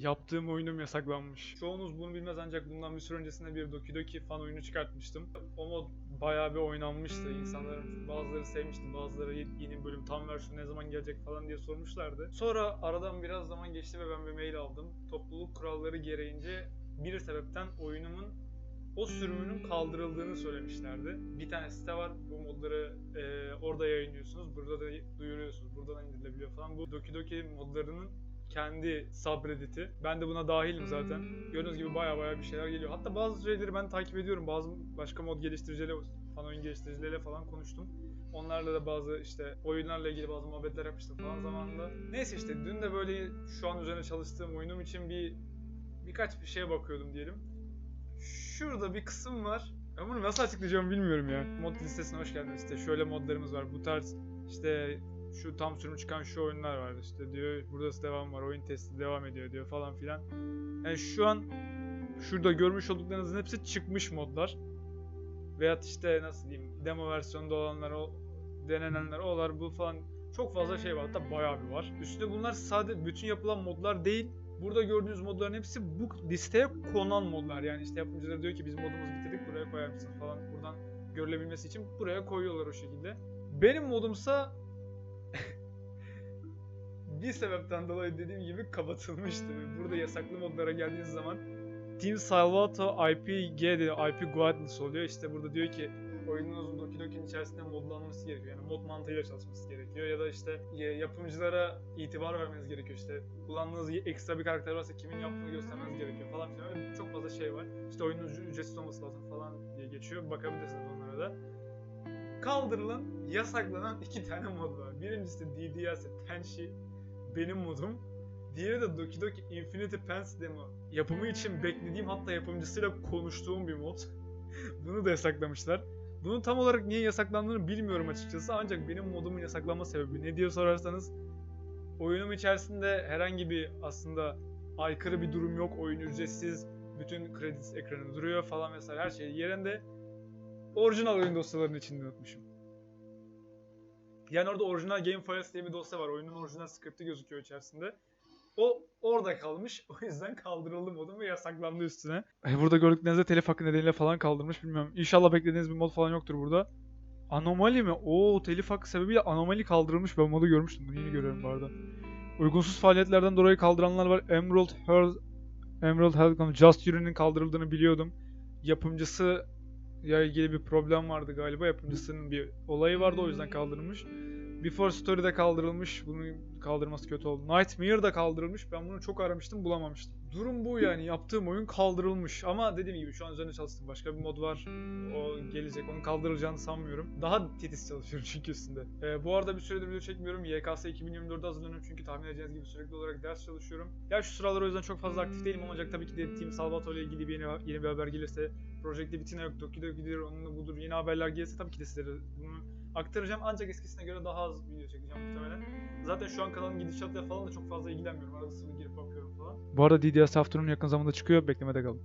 Yaptığım oyunum yasaklanmış. Çoğunuz bunu bilmez ancak bundan bir süre öncesinde bir Doki Doki fan oyunu çıkartmıştım. O mod bayağı bir oynanmıştı. İnsanların bazıları sevmişti, bazıları "Ye- yeni bölüm tam versiyon ne zaman gelecek falan diye sormuşlardı. Sonra aradan biraz zaman geçti ve ben bir mail aldım. Topluluk kuralları gereğince bir sebepten oyunumun o sürümünün kaldırıldığını söylemişlerdi. Bir tane site var. Bu modları e, orada yayınlıyorsunuz. Burada da duyuruyorsunuz. Buradan indirilebiliyor falan. Bu Doki Doki modlarının kendi subreddit'i. Ben de buna dahilim zaten. Gördüğünüz gibi baya baya bir şeyler geliyor. Hatta bazı şeyleri ben takip ediyorum. Bazı başka mod geliştiricileriyle, fan oyun geliştiricileriyle falan konuştum. Onlarla da bazı işte oyunlarla ilgili bazı muhabbetler yapmıştım falan zamanında. Neyse işte dün de böyle şu an üzerine çalıştığım oyunum için bir birkaç bir şeye bakıyordum diyelim. Şurada bir kısım var. Ben bunu nasıl açıklayacağımı bilmiyorum ya. Mod listesine hoş geldiniz. İşte şöyle modlarımız var. Bu tarz işte şu tam sürüm çıkan şu oyunlar var işte diyor. Burada devam var. Oyun testi devam ediyor diyor falan filan. Yani şu an şurada görmüş olduklarınızın hepsi çıkmış modlar. Veyahut işte nasıl diyeyim demo versiyonda olanlar, o denenenler, olar bu falan çok fazla şey var. Hatta bayağı bir var. Üstüne bunlar sadece bütün yapılan modlar değil. Burada gördüğünüz modların hepsi bu listeye konan modlar. Yani işte yapımcılar diyor ki biz modumuzu bitirdik buraya koyar mısın falan. Buradan görülebilmesi için buraya koyuyorlar o şekilde. Benim modumsa bir sebepten dolayı dediğim gibi kapatılmıştı. Burada yasaklı modlara geldiğiniz zaman Team Salvato IPG diyor, IP Guadalix oluyor. İşte burada diyor ki oyununuzun Doki Doki'nin içerisinde modlanması gerekiyor. Yani mod mantığıyla çalışması gerekiyor. Ya da işte ya- yapımcılara itibar vermeniz gerekiyor. İşte kullandığınız ekstra bir karakter varsa kimin yaptığını göstermeniz gerekiyor falan filan. Öyle çok fazla şey var. İşte oyunun ücre- ücretsiz olması lazım falan diye geçiyor. Bakabilirsiniz onlara da. Kaldırılan, yasaklanan iki tane mod var. Birincisi DDS Tenshi, benim modum. Diğeri de Doki Doki Infinity Pants demo. Yapımı için beklediğim hatta yapımcısıyla konuştuğum bir mod. Bunu da yasaklamışlar. Bunun tam olarak niye yasaklandığını bilmiyorum açıkçası ancak benim modumun yasaklanma sebebi ne diye sorarsanız oyunum içerisinde herhangi bir aslında aykırı bir durum yok. Oyun ücretsiz. Bütün kredi ekranı duruyor falan vesaire her şey yerinde. Orijinal oyun dosyalarının içinde unutmuşum. Yani orada orijinal game files diye bir dosya var. Oyunun orijinal skripti gözüküyor içerisinde. O orada kalmış. O yüzden kaldırıldı modum ve yasaklandı üstüne. E, Burada gördüklerinizde telif hakkı nedeniyle falan kaldırmış bilmiyorum. İnşallah beklediğiniz bir mod falan yoktur burada. Anomali mi? Oo telif hakkı sebebiyle anomali kaldırılmış. Ben modu görmüştüm. Bunu yeni görüyorum bu arada. Uygunsuz faaliyetlerden dolayı kaldıranlar var. Emerald Hearth Emerald Health Just Urine'in kaldırıldığını biliyordum. Yapımcısı ya ilgili bir problem vardı galiba. Yapımcısının bir olayı vardı o yüzden kaldırılmış. Before Story de kaldırılmış. Bunun kaldırması kötü oldu. Nightmare da kaldırılmış. Ben bunu çok aramıştım bulamamıştım. Durum bu yani. Yaptığım oyun kaldırılmış. Ama dediğim gibi şu an üzerine çalıştım. Başka bir mod var. O gelecek. Onu kaldırılacağını sanmıyorum. Daha titiz çalışıyorum çünkü üstünde. Ee, bu arada bir süredir video çekmiyorum. YKS 2024'de hazırlanıyorum çünkü tahmin edeceğiniz gibi sürekli olarak ders çalışıyorum. Ya şu sıralar o yüzden çok fazla aktif değilim ancak tabii ki de Team ile ilgili bir yeni, yeni bir haber gelirse Project Bitina yok, Doki Doki'dir, onunla budur, yeni haberler gelirse tabii ki de sizlere bunu aktaracağım. Ancak eskisine göre daha az video çekeceğim muhtemelen. Zaten şu an kanalın gidişatıyla falan da çok fazla ilgilenmiyorum. Arada sırada girip bakıyorum falan. Bu arada DDS Afternoon yakın zamanda çıkıyor. Beklemede kalın.